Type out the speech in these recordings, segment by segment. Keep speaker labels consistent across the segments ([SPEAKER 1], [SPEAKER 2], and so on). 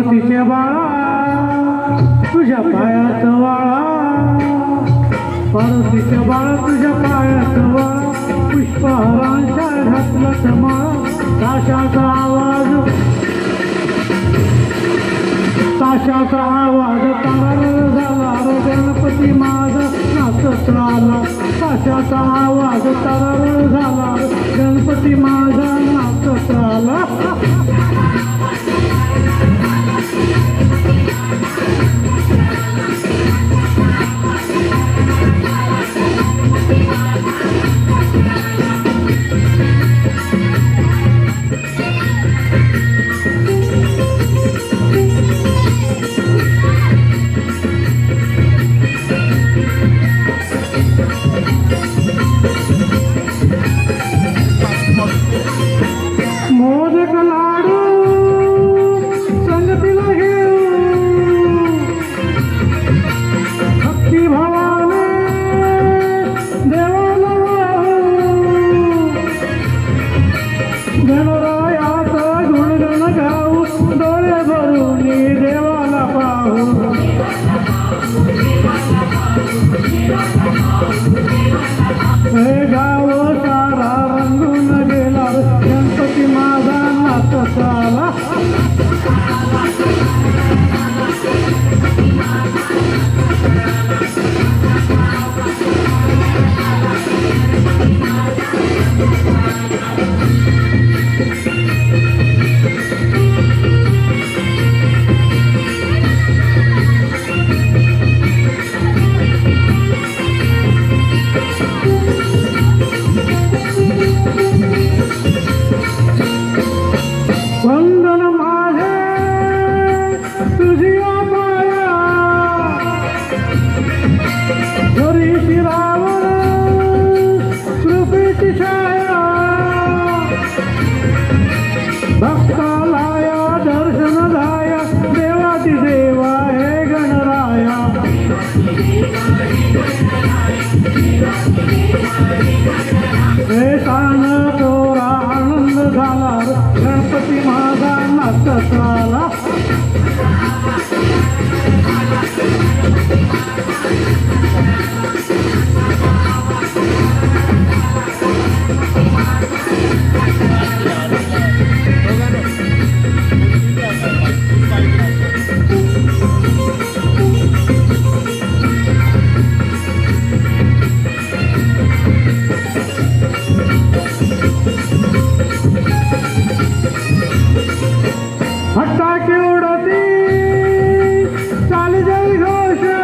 [SPEAKER 1] पार्वतीचे बाळा तुझ्या पायात वाळा. पार्वतीचे बाळा तुझ्या पायात वाळा. पुष्पहारांच्या घातला समाळा ताशाचा आवाज. ताशाचा आवाज तारा झाला. रे गणपती माझा नाचत आला ताशाचा आवाज तारा झाला. गणपती माझा नाचत आला गणपती माझा তাকে উড়াতে চালে যাই ঘোষা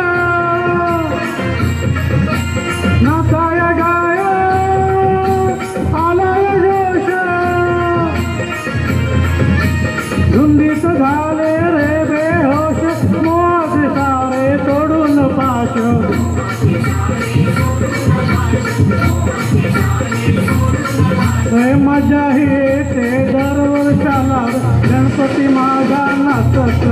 [SPEAKER 1] না তায়া গায়া আলায় ঘোষা ধুন্দিত ঢালে রে বেহোশ মদ সারে তরুণ পাশ। মজা হে गणपती माझा नाचत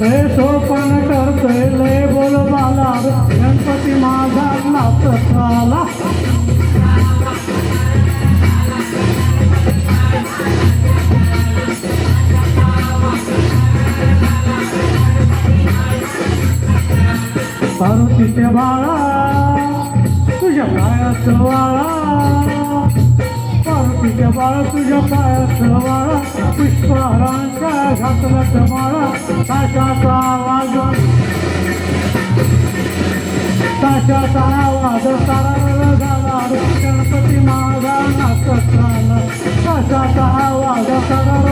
[SPEAKER 1] हे सोपन करतोय. लय बोल बाला गणपती माझा नाचत आला पार्वतीचे बाळा तुझ्या पायात वाळा. पार्वतीच्या बाळा तुझ्या पायात वाळा पुष्पहारांच्या घातला माळा. ताशाचा आवाज. ताशाचा आवाज. तारा झाला गणपती माझा नाचत आला ताशाचा आवाज. तारा